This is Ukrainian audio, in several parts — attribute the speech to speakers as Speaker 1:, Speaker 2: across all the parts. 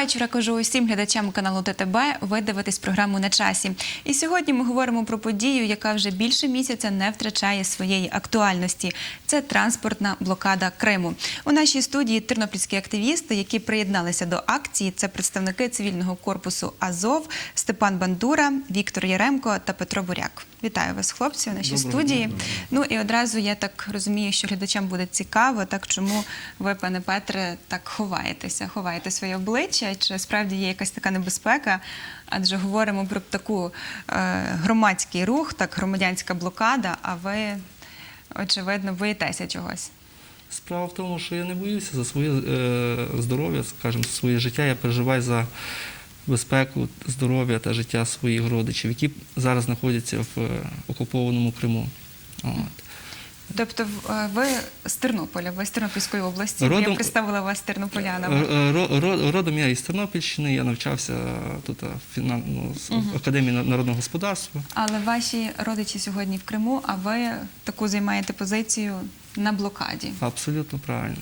Speaker 1: Вечора. Кажу усім глядачам каналу ТТБ. Ви дивитесь програму на часі. І сьогодні ми говоримо про подію, яка вже більше місяця не втрачає своєї актуальності. Це транспортна блокада Криму. У нашій студії тернопільські активісти, які приєдналися до акції. Це представники цивільного корпусу Азов, Степан Бандура, Віктор Яремко та Петро Буряк. Вітаю вас, хлопці, у нашій
Speaker 2: Доброго
Speaker 1: студії.
Speaker 2: дня.
Speaker 1: Ну і одразу я так розумію, що глядачам буде цікаво, так чому ви, пане Петре, так ховаєтеся, ховаєте своє обличчя? Чи справді є якась така небезпека? Адже говоримо про таку е, громадський рух, так громадянська блокада. А ви очевидно боїтеся чогось.
Speaker 2: Справа в тому, що я не боюся за своє е, здоров'я, скажімо, за своє життя. Я переживаю за безпеку, здоров'я та життя своїх родичів, які зараз знаходяться в е, окупованому Криму. От.
Speaker 1: Тобто, е, ви з Тернополя, ви з Тернопільської області. Я
Speaker 2: Родом-
Speaker 1: представила вас тернополянами.
Speaker 2: Е, ро- ро- Родом я із Тернопільщини, я навчався тут в ну, Академії народного господарства.
Speaker 1: Але ваші родичі сьогодні в Криму, а ви таку займаєте позицію на блокаді.
Speaker 2: Абсолютно правильно.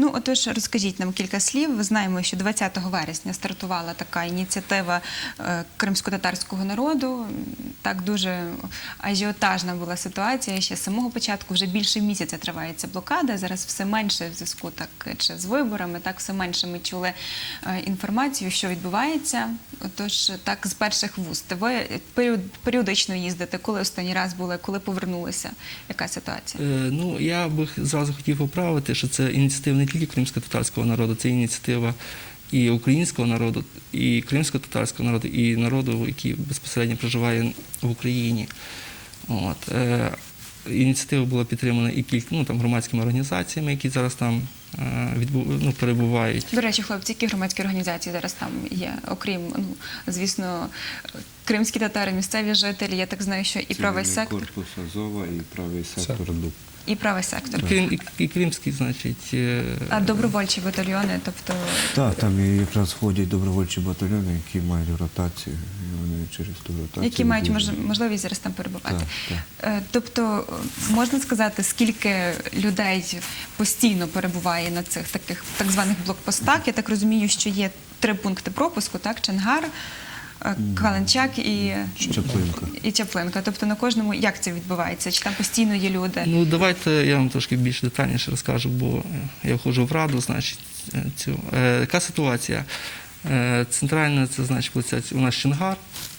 Speaker 1: Ну, отож, розкажіть нам кілька слів. Ми знаємо, що 20 вересня стартувала така ініціатива е, кримсько-татарського народу. Так дуже ажіотажна була ситуація. Ще з самого початку вже більше місяця триває ця блокада. Зараз все менше в зв'язку так чи з виборами, так все менше ми чули е, інформацію, що відбувається. Отож, так з перших вуст. Ви періодично їздите. Коли останній раз були, коли повернулися? Яка ситуація?
Speaker 2: Е, Ну, я би зразу хотів поправити, що це ініціатива не тільки кримсько-татарського народу, це ініціатива і українського народу, і кримсько-татарського народу, і народу, який безпосередньо проживає в Україні. От. Е, Ініціатива була підтримана і кіль... ну, там, громадськими організаціями, які зараз там е, відбу... ну, перебувають.
Speaker 1: До речі, хлопці, які громадські організації зараз там є, окрім, ну, звісно, кримські татари, місцеві жителі, я так знаю, що і правий сектор,
Speaker 3: корпус Азова і правий сектор ДУП.
Speaker 1: І правий сектор.
Speaker 2: Крим... І, і кримський, значить, е,
Speaker 1: А добровольчі батальйони, тобто
Speaker 3: Так, там і якраз входять добровольчі батальйони, які мають ротацію, і вони через ту ротацію.
Speaker 1: які мають мож- можливість зараз там перебувати.
Speaker 3: Так,
Speaker 1: Е, Тобто, можна сказати, скільки людей постійно перебуває на цих таких так званих блокпостах. Я так розумію, що є три пункти пропуску, так? Чангар, Каленчак і,
Speaker 3: Щеплинка.
Speaker 1: і Чаплинка. Тобто на кожному як це відбувається? Чи там постійно є люди?
Speaker 2: Ну, давайте я вам трошки більш детальніше розкажу, бо я входжу в раду, значить, е, цю. Е, яка ситуація? Е, центральна, це значить, у нас Чонгар.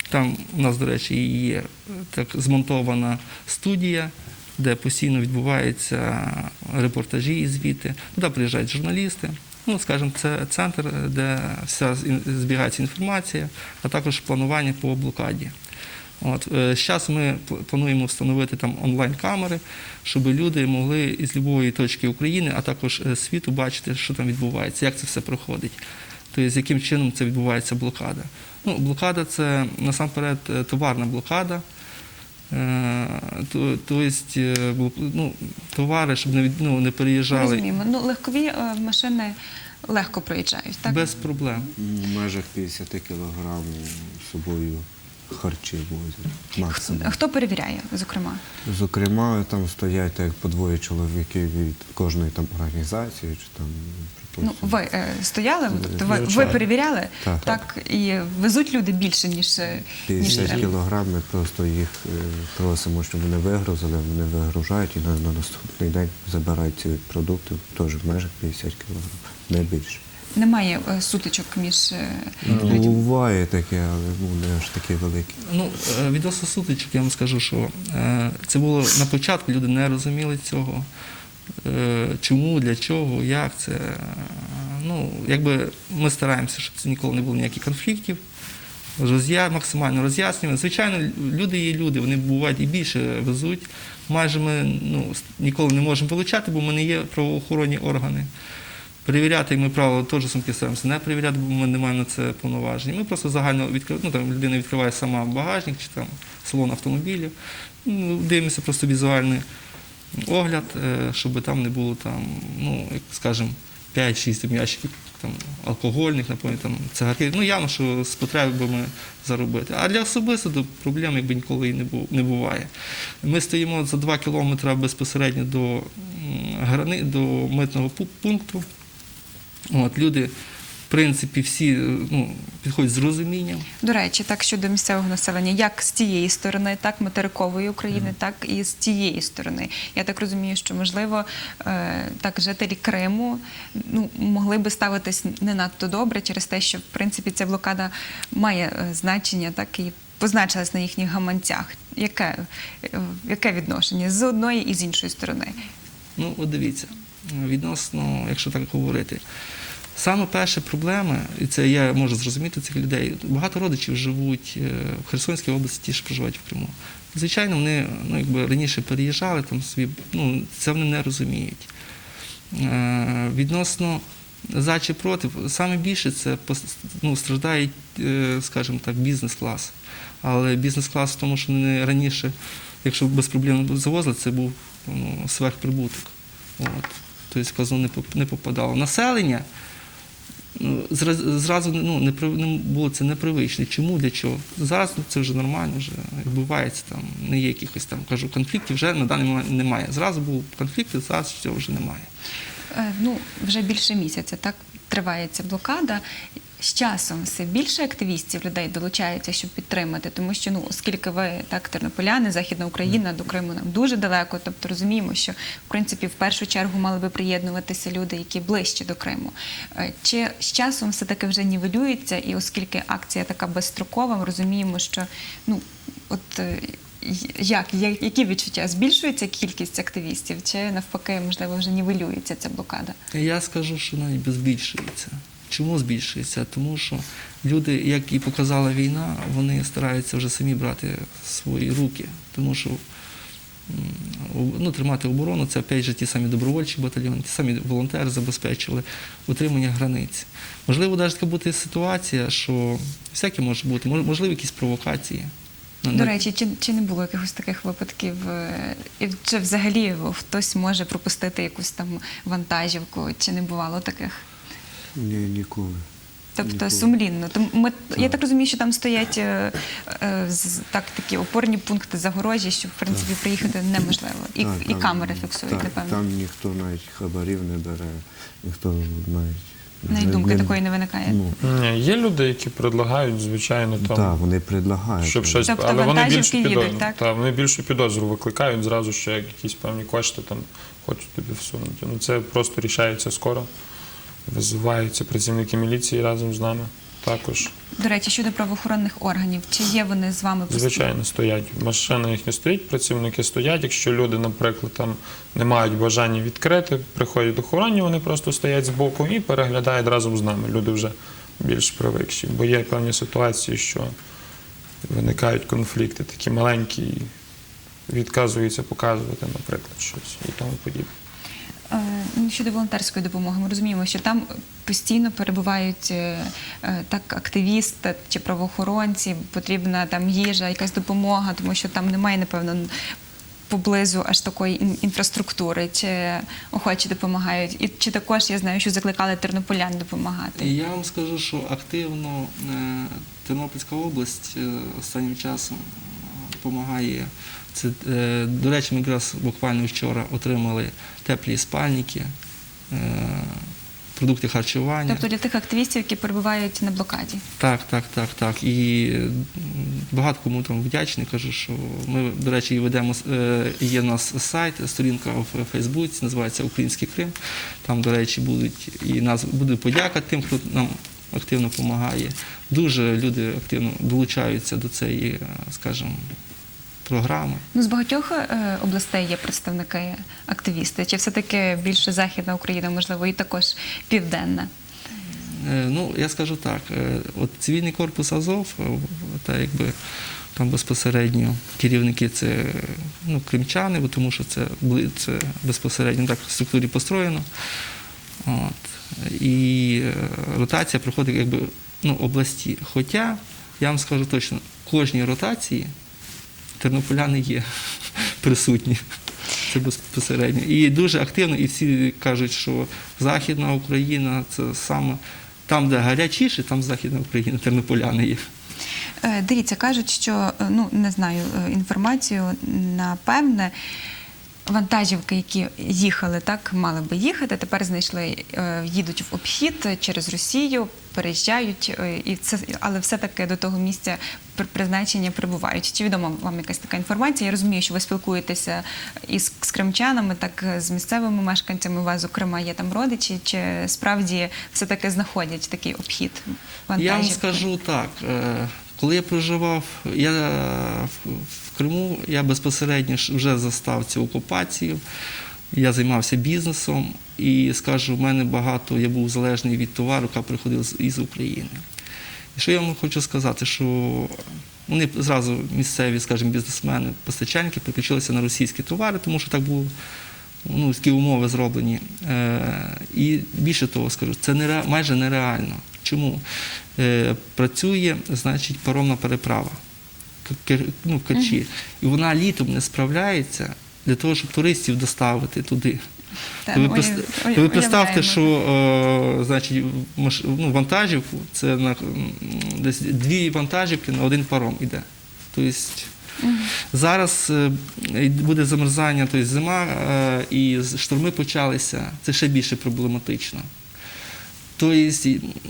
Speaker 2: Там у нас, до речі, є е, так змонтована студія, де постійно відбуваються репортажі і звіти. Туди приїжджають журналісти. Ну, скажімо, це центр, де вся збігається інформація, а також планування по блокаді. От зараз ми плануємо встановити там онлайн-камери, щоб люди могли із будь-якої точки України, а також е, світу бачити, що там відбувається, як це все проходить. Тобто, яким чином це відбувається блокада. Ну, блокада це насамперед е, товарна блокада. Е, то- Тобто, е, ну, товари, щоб не, ну, не переїжджали
Speaker 1: Розуміємо. Ну, легкові е, машини легко проїжджають, так?
Speaker 2: без проблем.
Speaker 3: В межах 50 кілограмів з собою харчі возять. Максимум.
Speaker 1: Хто перевіряє, зокрема?
Speaker 3: Зокрема, там стоять так, по двоє чоловіків від кожної там організації, чи там
Speaker 1: Ну, ви е, стояли, тобто ви, ви перевіряли,
Speaker 3: Так.
Speaker 1: так і везуть люди більше, ніж, е, ніж
Speaker 3: кілограм, ми просто їх е, просимо, щоб вони вигрузили, вони вигружають і на, на наступний день забирають ці продукти, теж в межах 50 кілограм, не більше.
Speaker 1: Немає е, сутичок між е, людьми.
Speaker 3: Буває таке, але ну, не аж таке велике.
Speaker 2: Ну, е, відносно сутичок, я вам скажу, що е, це було на початку, люди не розуміли цього. Е, Чому, для чого, як це. Е, Ну, якби ми стараємося, щоб це ніколи не було ніяких конфліктів. Роз'я... Максимально роз'яснюємо. Звичайно, люди є люди, вони бувають і більше везуть. Майже ми ну, ніколи не можемо вилучати, бо ми не є правоохоронні органи. Перевіряти, як ми правило, теж сумки стараємося не перевіряти, бо ми не маємо на це повноважень. Ми просто загально відкриваємо, ну там людина відкриває сама багажник чи там салон автомобіля. Ну, дивимося просто візуальний огляд, е, щоб там не було там, ну, як скажімо, 5-6 ящиків там, алкогольних, напевно, там, цигарки. Ну, явно, що з потребами заробити. А для особисто проблем якби ніколи і не буває. Ми стоїмо за 2 кілометри безпосередньо до, грани, до митного пункту. От, люди В принципі, всі е, ну, підходять з розумінням.
Speaker 1: До речі, так щодо місцевого населення, як з тієї сторони, так материкової України, так і з тієї сторони. Я так розумію, що можливо е, так жителі Криму ну могли би ставитись не надто добре через те, що в принципі ця блокада має е, значення, так і позначилась на їхніх гаманцях. Яке, яке відношення з одної і з іншої сторони?
Speaker 2: Ну, от дивіться, відносно, якщо так говорити, саме перша проблема, і це я можу зрозуміти цих людей. Багато родичів живуть е, в Херсонській області, ті, що проживають в Криму. Звичайно, вони ну, якби раніше переїжджали там собі, ну, це вони не розуміють. Е, Відносно за чи проти, саме більше це ну, страждає, е, скажімо так, бізнес-клас. Але бізнес-клас тому, що вони раніше, якщо без проблем завозили, це був ну, сверхприбуток. От. Тобто в казну не поп- не попадало. Населення ну, зразу ну, не, було це непривичне. Чому, для чого? Зараз ну, це вже нормально, вже відбувається, там, не є якихось там, кажу, конфліктів вже на даний момент немає. Зразу був конфлікт, зараз цього вже немає.
Speaker 1: Е, Ну, вже більше місяця так триває ця блокада. З часом все більше активістів людей долучається, щоб підтримати, тому що ну, оскільки ви так тернополяни, Західна Україна до Криму нам дуже далеко, тобто розуміємо, що в принципі в першу чергу мали би приєднуватися люди, які ближче до Криму. Е, Чи з часом все таки вже нівелюється, і оскільки акція така безстрокова, ми розуміємо, що ну от. е, Як, які відчуття? Збільшується кількість активістів, чи навпаки, можливо, вже нівелюється ця блокада?
Speaker 2: Я скажу, що навіть збільшується. Чому збільшується? Тому що люди, як і показала війна, вони стараються вже самі брати свої руки, тому що ну, тримати оборону це опять же ті самі добровольчі батальйони, ті самі волонтери забезпечували утримання границь. Можливо, навіть така бути ситуація, що всяке може бути, можливо, якісь провокації. Ну,
Speaker 1: До речі, чи, чи не було якихось таких випадків? е, Чи взагалі хтось може пропустити якусь там вантажівку, чи не бувало таких?
Speaker 3: Ні, ніколи.
Speaker 1: Тобто
Speaker 3: Ніколи.
Speaker 1: сумлінно. Тому ми, я
Speaker 3: Так.
Speaker 1: так розумію, що там стоять е, е, так, такі опорні пункти загорожі, що в принципі приїхати неможливо. І,
Speaker 3: Так,
Speaker 1: і
Speaker 3: там-
Speaker 1: камери фіксують,
Speaker 3: так,
Speaker 1: напевно.
Speaker 3: Там ніхто навіть хабарів не бере, ніхто навіть.
Speaker 1: Навіть думки
Speaker 3: не-
Speaker 1: такої не виникає.
Speaker 3: Ну,
Speaker 4: Ні, є люди, які предлагають, звичайно, там,
Speaker 3: так, вони предлагають.
Speaker 4: щоб щось,
Speaker 1: Тобто
Speaker 4: але вони
Speaker 1: вантажівки
Speaker 4: більше
Speaker 1: їдуть,
Speaker 4: підозру,
Speaker 1: так?
Speaker 4: та, вони більше підозру викликають зразу, що як якісь певні кошти там хочуть тобі всунути. Ну це просто рішається скоро. Визиваються працівники міліції разом з нами також.
Speaker 1: До речі, щодо правоохоронних органів, чи є вони з вами?
Speaker 4: Звичайно, стоять. Машина їх не стоїть, працівники стоять. Якщо люди, наприклад, там не мають бажання відкрити, приходять охоронні, вони просто стоять збоку і переглядають разом з нами. Люди вже більш привикші. Бо є певні ситуації, що виникають конфлікти, такі маленькі, і відказуються показувати, наприклад, щось і тому подібне.
Speaker 1: Ну, Щодо волонтерської допомоги, ми розуміємо, що там постійно перебувають е, е, так активісти чи правоохоронці, потрібна там їжа, якась допомога, тому що там немає, напевно, поблизу аж такої інфраструктури, чи охочі допомагають. І чи також я знаю, що закликали тернополян допомагати.
Speaker 2: Я вам скажу, що активно е, Тернопільська область останнім часом допомагає. Це, е, до речі, ми якраз буквально вчора отримали теплі спальники, е, продукти харчування.
Speaker 1: Тобто для тих активістів, які перебувають на блокаді.
Speaker 2: Так, так, так, так. І м, багато кому там вдячний. Кажу, що ми, до речі, і ведемо е, є в нас сайт, сторінка в Фейсбуці, називається Український Крим. Там, до речі, будуть і нас буде подяка тим, хто нам активно допомагає. Дуже люди активно долучаються до цієї, е, скажімо, програми.
Speaker 1: Ну, з багатьох е, областей є представники активісти, чи все-таки більше Західна Україна, можливо, і також південна.
Speaker 2: Е, Ну, я скажу так, е, от цивільний корпус Азов, та якби там безпосередньо керівники це ну, кримчани, бо тому що це, це безпосередньо так в структурі построєно. От. І ротація проходить якби ну, області. Хоча, я вам скажу точно, в кожній ротації тернополяни є присутні. Це безпосередньо. І дуже активно, і всі кажуть, що Західна Україна це саме там, де гарячіше, там Західна Україна, тернополяни є.
Speaker 1: Е, Дивіться, кажуть, що е, ну не знаю е, інформацію напевне. Вантажівки, які їхали, так мали би їхати. Тепер знайшли, е, їдуть в обхід через Росію, переїжджають, е, і це, але все-таки до того місця при- призначення прибувають. Чи відома вам якась така інформація? Я розумію, що ви спілкуєтеся із з кримчанами, так е, з місцевими мешканцями. У вас, зокрема, є там родичі, чи справді все-таки знаходять такий обхід
Speaker 2: Я вам скажу так. Коли я проживав я в- Криму, я безпосередньо вже застав цю окупацію. Я займався бізнесом і скажу, в мене багато я був залежний від товару, який приходив із України. І що я вам хочу сказати, що вони зразу місцеві, скажімо, бізнесмени, постачальники переключилися на російські товари, тому що так було ну, такі умови зроблені. Е, і більше того скажу, це нере, майже нереально. Чому? Е, працює, значить, паромна переправа ну, в Керчі. І вона літом не справляється для того, щоб туристів доставити туди.
Speaker 1: Та,
Speaker 2: ви,
Speaker 1: ну, уяв-
Speaker 2: ви представте,
Speaker 1: уявляємо.
Speaker 2: що е, значить, маш- ну, вантажівку це на десь дві вантажівки на один паром іде. Тобто зараз е, буде замерзання, тобто зима, е, і шторми почалися. Це ще більше проблематично. Тобто,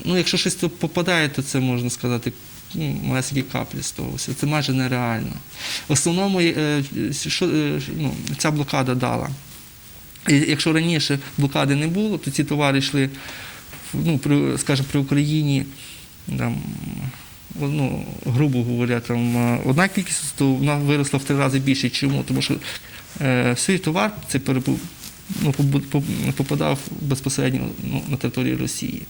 Speaker 2: ну, якщо щось попадає, то це можна сказати. ну, Малесенькі каплі з того. Це майже нереально. В основному е, що, е, ну, ця блокада дала. І якщо раніше блокади не було, то ці товари йшли, ну, при, скажімо, при Україні, там, ну, грубо говоря, там, е, одна кількість, то вона виросла в три рази більше. Чому? Тому що е, свій товар цей перебу- ну, попадав безпосередньо ну, на територію Росії.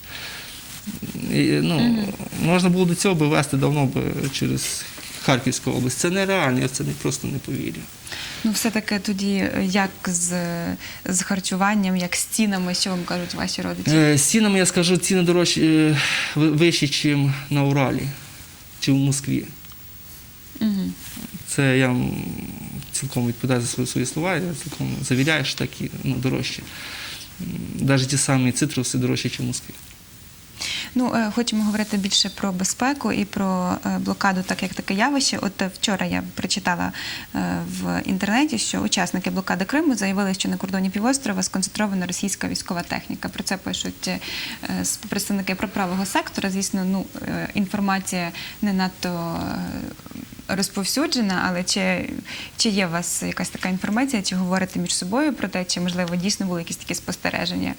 Speaker 2: І, ну, Можна було до цього би вести давно би через Харківську область. Це нереально, я це не, просто не повірю.
Speaker 1: Ну, все-таки тоді е, як з, з харчуванням, як з цінами, що вам кажуть ваші родичі?
Speaker 2: Е, З цінами я скажу, ціни дорожчі е, вищі, ніж на Уралі чи в Москві.
Speaker 1: Угу.
Speaker 2: Це я цілком відповідаю за свої, свої слова, я цілком завіряю, що і ну, дорожче. Навіть ті самі цитруси дорожчі, ніж Москві.
Speaker 1: Ну, е, хочемо говорити більше про безпеку і про е, блокаду, так як таке явище. От е, вчора я прочитала в інтернеті, що учасники блокади Криму заявили, що на кордоні півострова сконцентрована російська військова техніка. Про це пишуть представники правого сектора. Звісно, ну інформація не надто. Розповсюджена, але чи, чи є у вас якась така інформація, чи говорите між собою про те, чи можливо дійсно були якісь такі спостереження?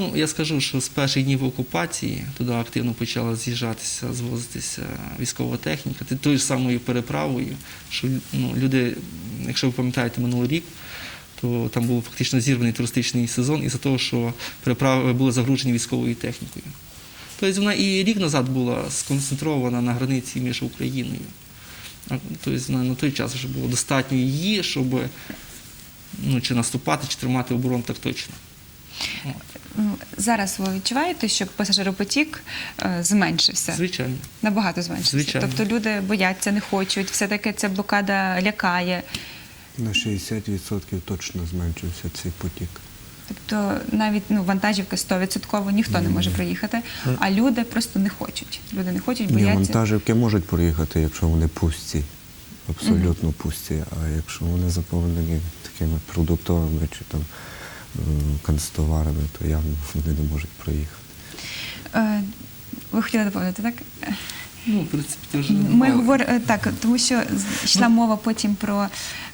Speaker 2: Ну, я скажу, що з перших днів окупації туди активно почала з'їжджатися, звозитися військова техніка, тою ж самою переправою, що ну, люди, якщо ви пам'ятаєте минулий рік, то там був фактично зірваний туристичний сезон із-за того, що переправи були загружені військовою технікою. Тобто вона і рік назад була сконцентрована на границі між Україною. Тобто на, на той час вже було достатньо її, щоб ну, чи наступати, чи тримати оборону так точно.
Speaker 1: Зараз ви відчуваєте, що пасажиропотік е, зменшився?
Speaker 2: Звичайно.
Speaker 1: Набагато зменшився.
Speaker 2: Звичайно.
Speaker 1: Тобто люди бояться, не хочуть, все-таки ця блокада лякає.
Speaker 3: На 60% точно зменшився цей потік.
Speaker 1: Тобто навіть ну, вантажівки 100% ніхто не може проїхати, а люди просто не хочуть. Люди не хочуть,
Speaker 3: Ні, вантажівки можуть проїхати, якщо вони пусті, абсолютно пусті. А якщо вони заповнені такими продуктовими чи там е, канцтоварами, то явно вони не можуть проїхати.
Speaker 1: Е, Ви хотіли доповнити, так?
Speaker 2: Ну, в принципі, ти вже
Speaker 1: Ми говоримо так, тому що йшла мова потім про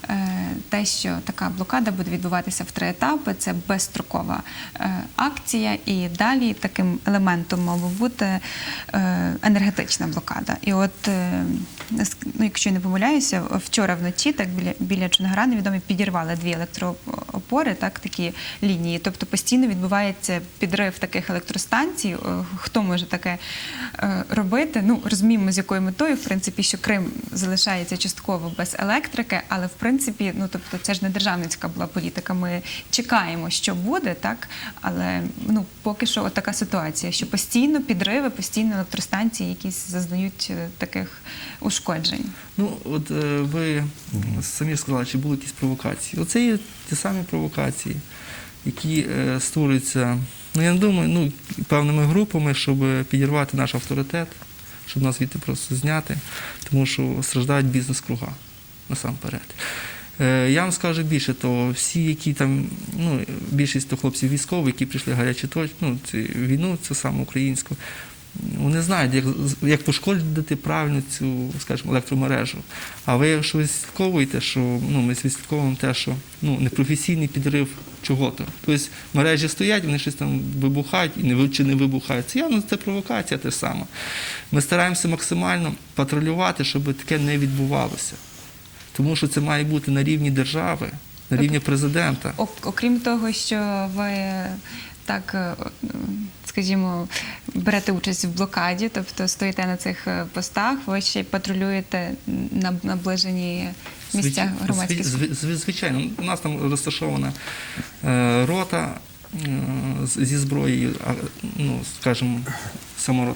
Speaker 1: е, те, що така блокада буде відбуватися в три етапи. Це безстрокова е, акція, і далі таким елементом мав бути е, енергетична блокада. І от, е, ну, якщо я не помиляюся, вчора вночі так біля біля Чонгара невідомі підірвали дві електроопори, так такі лінії. Тобто постійно відбувається підрив таких електростанцій. Е, Хто може таке е, робити? Ну розуміємо, з якою метою, в принципі, що Крим залишається частково без електрики, але в принципі, ну тобто, це ж не державницька була політика. Ми чекаємо, що буде, так але ну поки що от така ситуація, що постійно підриви, постійно електростанції якісь зазнають е, таких ушкоджень.
Speaker 2: Ну, от е, ви самі сказали, чи були якісь провокації. Оце є ті самі провокації, які е, створюються, ну я не думаю, ну, певними групами, щоб підірвати наш авторитет, щоб нас звідти просто зняти, тому що страждають бізнес-круга насамперед. Е, Я вам скажу більше, то всі, які там, ну, більшість то хлопців військових, які прийшли гарячі точку, ну, війну, цю саму українську, вони знають, як, як пошкодити правильно цю, скажімо, електромережу. А ви, якщо ви слідковуєте, що ну, ми відслідковуємо те, що ну, непрофесійний підрив чого-то. Тобто мережі стоять, вони щось там вибухають і не чи не вибухають. Це явно це провокація те саме. Ми стараємося максимально патрулювати, щоб таке не відбувалося. Тому що це має бути на рівні держави, на рівні президента.
Speaker 1: Окрім того, що ви так, е, скажімо, берете участь в блокаді, тобто стоїте на цих е, постах, ви ще патрулюєте на наближені місця громадських
Speaker 2: Звичайно, у нас там розташована е, рота е, зі зброєю, ну, скажімо, саморота